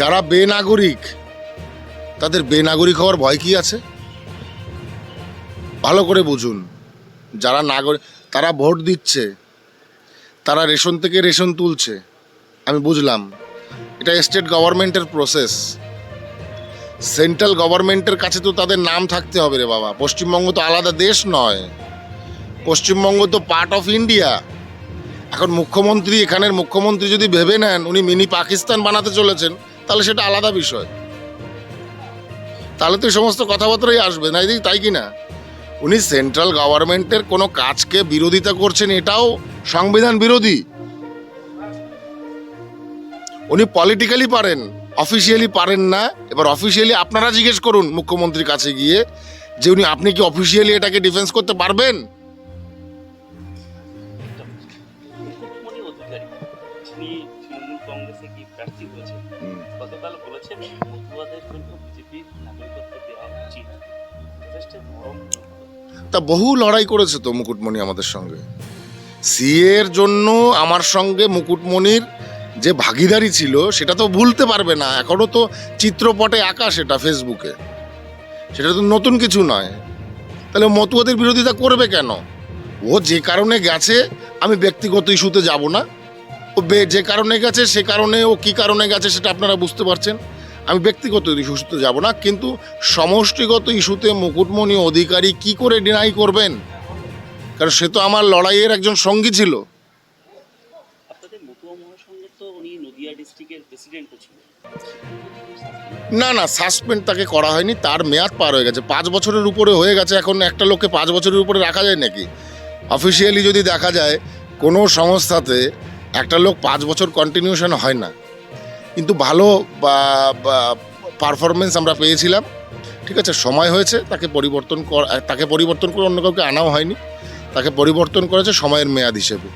যারা বেনাগরিক, তাদের বেনাগরিক হওয়ার ভয় কি আছে? ভালো করে বুঝুন, যারা নাগরিক তারা ভোট দিচ্ছে, তারা রেশন থেকে রেশন তুলছে, আমি বুঝলাম। এটা স্টেট গভর্নমেন্টের প্রসেস। সেন্ট্রাল গভর্নমেন্টের কাছে তো তাদের নাম থাকতে হবে রে বাবা। পশ্চিমবঙ্গ তো আলাদা দেশ নয়। পশ্চিমবঙ্গ তো পার্ট অফ ইন্ডিয়া এখন মুখ্যমন্ত্রী, এখানের মুখ্যমন্ত্রী যদি ভেবে নেন, উনি মিনি পাকিস্তান বানাতে চলেছেন তাহলে সেটা আলাদা বিষয়। তাহলে তো সমস্ত কথাবার্তাই আসবে, না তাই কি না উনি সেন্ট্রাল গভর্নমেন্টের কোনো কাজকে বিরোধিতা করছেন, এটাও সংবিধান বিরোধী। উনি পলিটিক্যালি পারেন অফিসিয়ালি পারেন না, এবার অফিসিয়ালি আপনারা জিজ্ঞেস করুন মুখ্যমন্ত্রীর কাছে গিয়ে যে উনি, আপনি কি অফিসিয়ালি এটাকে ডিফেন্স করতে পারবেন? তৃণমূল কংগ্রেসে কি প্রার্থী হয়েছেন গতকাল বলেছেন মতুয়াদের জন্য বিজেপির নাগরিকত্ব দেওয়া উচিত। যথেষ্ট নরম তা বহু লড়াই করেছে তো মুকুটমণি আমাদের সঙ্গে। সিএর জন্য আমার সঙ্গে মুকুটমণির যে ভাগিদারি ছিল সেটা তো ভুলতে পারবে না। এখনও তো চিত্রপটে আঁকা সেটা ফেসবুকে। সেটা তো নতুন কিছু নয়। তাহলে মতুয়াদের বিরোধিতা করবে কেন? ও যে কারণে গেছে আমি ব্যক্তিগত ইস্যুতে যাব না। যে কারণে গেছে সে কারণে ও কী কারণে গেছে সেটা আপনারা বুঝতে পারছেন। আমি ব্যক্তিগত ইস্যুতে যাব না কিন্তু সমষ্টিগত ইস্যুতে মুকুটমণি অধিকারী কি করে ডিনাই করবেন? কারণ সে তো আমার লড়াইয়ের একজন সঙ্গী ছিল। না না সাসপেন্ড তাকে করা হয়নি তার মেয়াদ পার হয়ে গেছে। পাঁচ বছরের উপরে হয়ে গেছে এখন একটা লোককে পাঁচ বছরের উপরে রাখা যায় নাকি? অফিসিয়ালি যদি দেখা যায় কোনো সংস্থাতে একটা লোক পাঁচ বছর কন্টিনিউশন হয় না। কিন্তু ভালো পারফরমেন্স আমরা পেয়েছিলাম, ঠিক আছে? সময় হয়েছে, তাকে পরিবর্তন তাকে পরিবর্তন করে অন্য কাউকে আনাও হয়নি। তাকে পরিবর্তন করেছে সময়ের মেয়াদ হিসেবে।